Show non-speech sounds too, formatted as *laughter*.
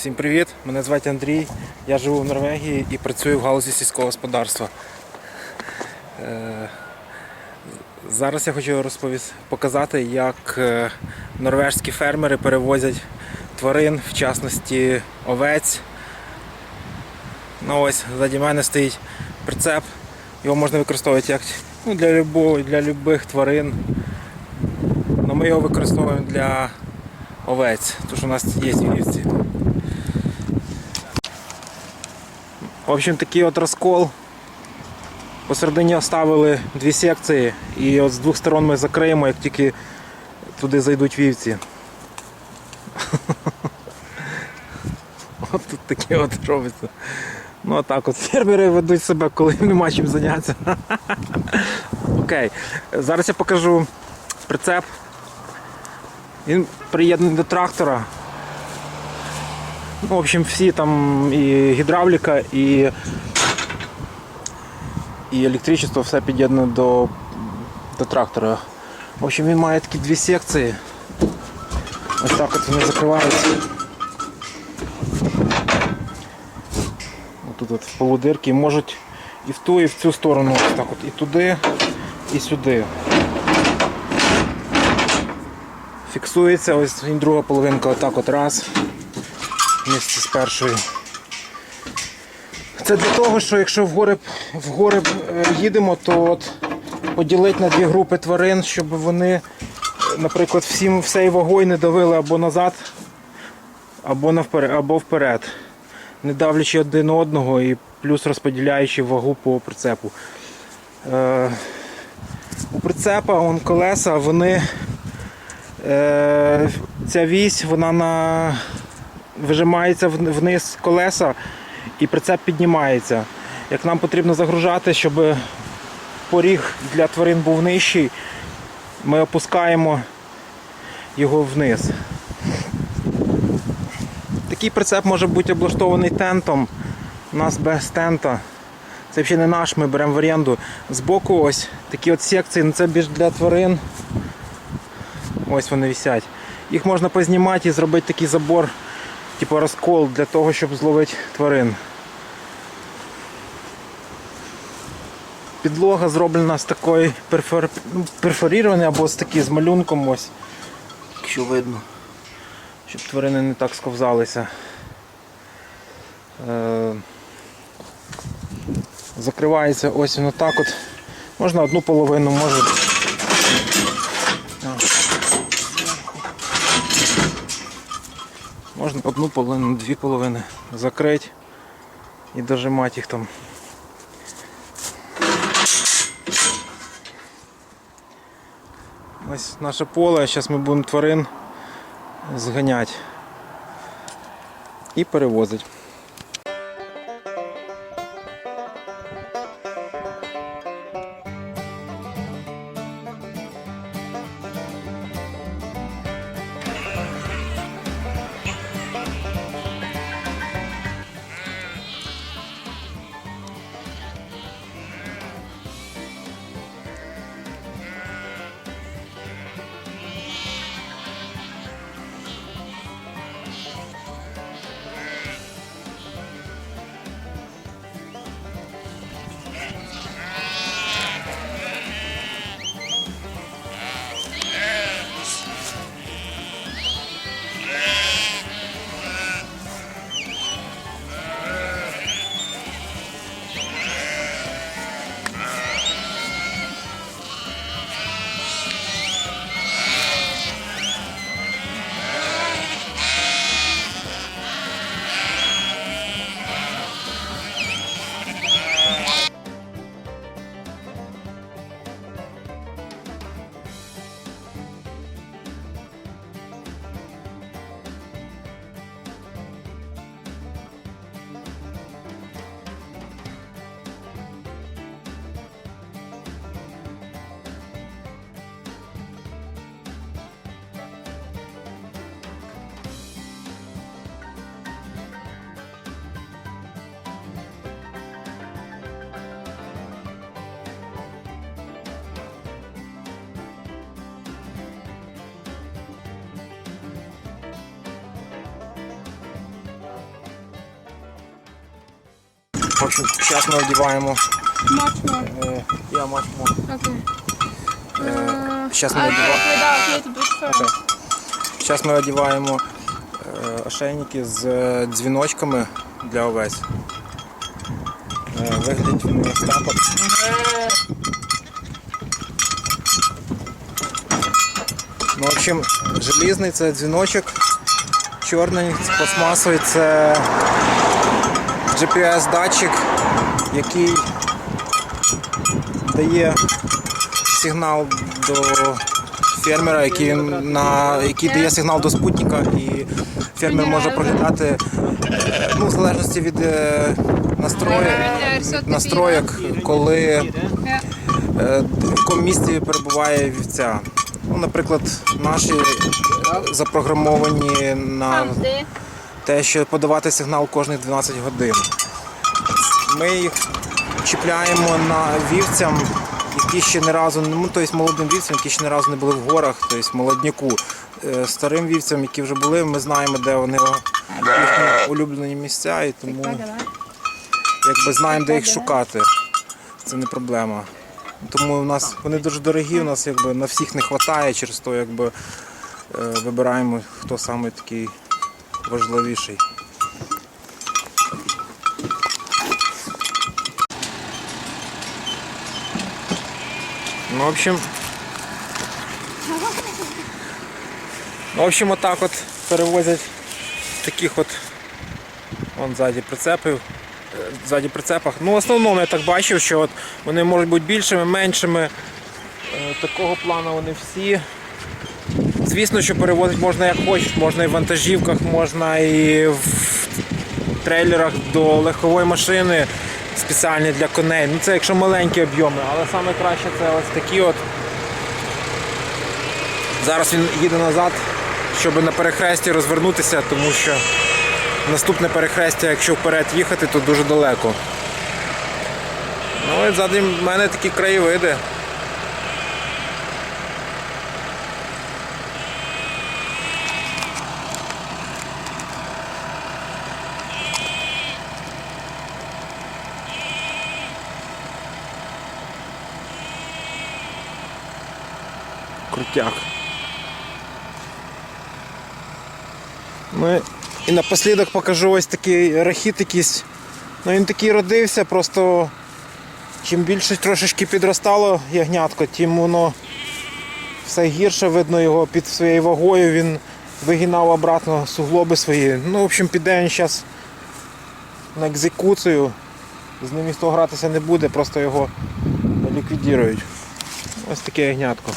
Всім привіт! Мене звати Андрій. Я живу в Норвегії і працюю в галузі сільського господарства. Е, Зараз я хочу розповісти, показати, як е, норвежські фермери перевозять тварин, в частності овець. Ну ось, ззаді мене стоїть прицеп. Його можна використовувати як ну, для любого, для любих тварин. Но ми його використовуємо для овець, тому що у нас є вівці. В общем, такий от розкол. Посередині оставили дві секції і от з двох сторон ми закриємо, як тільки туди зайдуть вівці. *laughs* От тут таке от робиться. Ну а так от фермери ведуть себе, коли нема чим зайнятися. *laughs* Окей. Зараз я покажу прицеп. Він приєднаний до трактора. Ну, в общем, всі там і гідравліка, і, і електричество все під'єднано до, до трактора. В общем, він має такі дві секції. Ось так от вони закриваються. Тут от полудирки можуть і в ту, і в цю сторону. Ось так от, і туди, і сюди. Фіксується, ось друга половинка отак от раз місце з першою. Це для того, що якщо в гори, в гори е, їдемо, то от поділити на дві групи тварин, щоб вони, наприклад, всім всей вагою не давили або назад, або навперед, або вперед, не давлячи один одного і плюс розподіляючи вагу по прицепу. Е, у прицепа вон, колеса, вони е, ця вісь, вона на вижимається вниз колеса і прицеп піднімається. Як нам потрібно загружати, щоб поріг для тварин був нижчий, ми опускаємо його вниз. Такий прицеп може бути облаштований тентом. У нас без тента. Це взагалі не наш, ми беремо в оренду. Збоку ось такі от секції, ну це більш для тварин. Ось вони висять. Їх можна познімати і зробити такий забор типу розкол для того, щоб зловити тварин. Підлога зроблена з такої перфор... ну, перфорірованої або з таким з малюнком ось. Якщо видно. Щоб тварини не так сковзалися. Е... Закривається ось воно так от. Можна одну половину, може. А. Можна одну половину, дві половини закрити і дожимати їх там. Ось наше поле, зараз ми будемо тварин зганяти і перевозити. Зараз ми одіваємо. Мачмо. Е, я мачмо. Окей. Зараз ми одіваємо. да, окей, тобі що? Зараз ми одіваємо е, ошейники з е, дзвіночками для овець. Е, Виглядять вони ось так от. Ну, в общем, желізний це дзвіночок, чорний, пластмасовий це GPS-датчик, який дає сигнал до фермера, який, на, який дає сигнал до спутника, і фермер може проглядати ну, в залежності від е, настрою, настроєк, коли е, в якому місці перебуває вівця. Ну, наприклад, наші запрограмовані на? Те, що подавати сигнал кожних 12 годин. Ми їх чіпляємо на вівцям, які ще не разу, ну, тобто молодим вівцям, які ще не разу не були в горах, тобто молодняку. Е, Старим вівцям, які вже були, ми знаємо, де вони їхні улюблені місця, і тому якби знаємо, де їх шукати. Це не проблема. Тому у нас вони дуже дорогі, у нас якби на всіх не вистачає, через то якби е, вибираємо, хто саме такий важливіший. Ну, в общем. Ну, в общем, отак от перевозять таких от вон ззаді прицепів. е, Ззаді прицепах. Ну, в основному я так бачив, що от вони можуть бути більшими, меншими. Е, Такого плану вони всі. Звісно, що перевозити можна як хочеш, можна і в вантажівках, можна і в трейлерах до легкової машини спеціальні для коней. Ну це якщо маленькі об'єми, але саме краще це ось такі от. Зараз він їде назад, щоб на перехресті розвернутися, тому що наступне перехрестя, якщо вперед їхати, то дуже далеко. Ну і ззаді в мене такі краєвиди. Крутяк. Ну і напослідок покажу ось такий рахіт якийсь. Ну він такий родився, просто чим більше трошечки підростало ягнятко, тим воно все гірше видно його під своєю вагою, він вигинав обратно суглоби свої. Ну, в общем, піде він зараз на екзекуцію. З ним ніхто гратися не буде, просто його ліквідують. Ось таке ягнятко.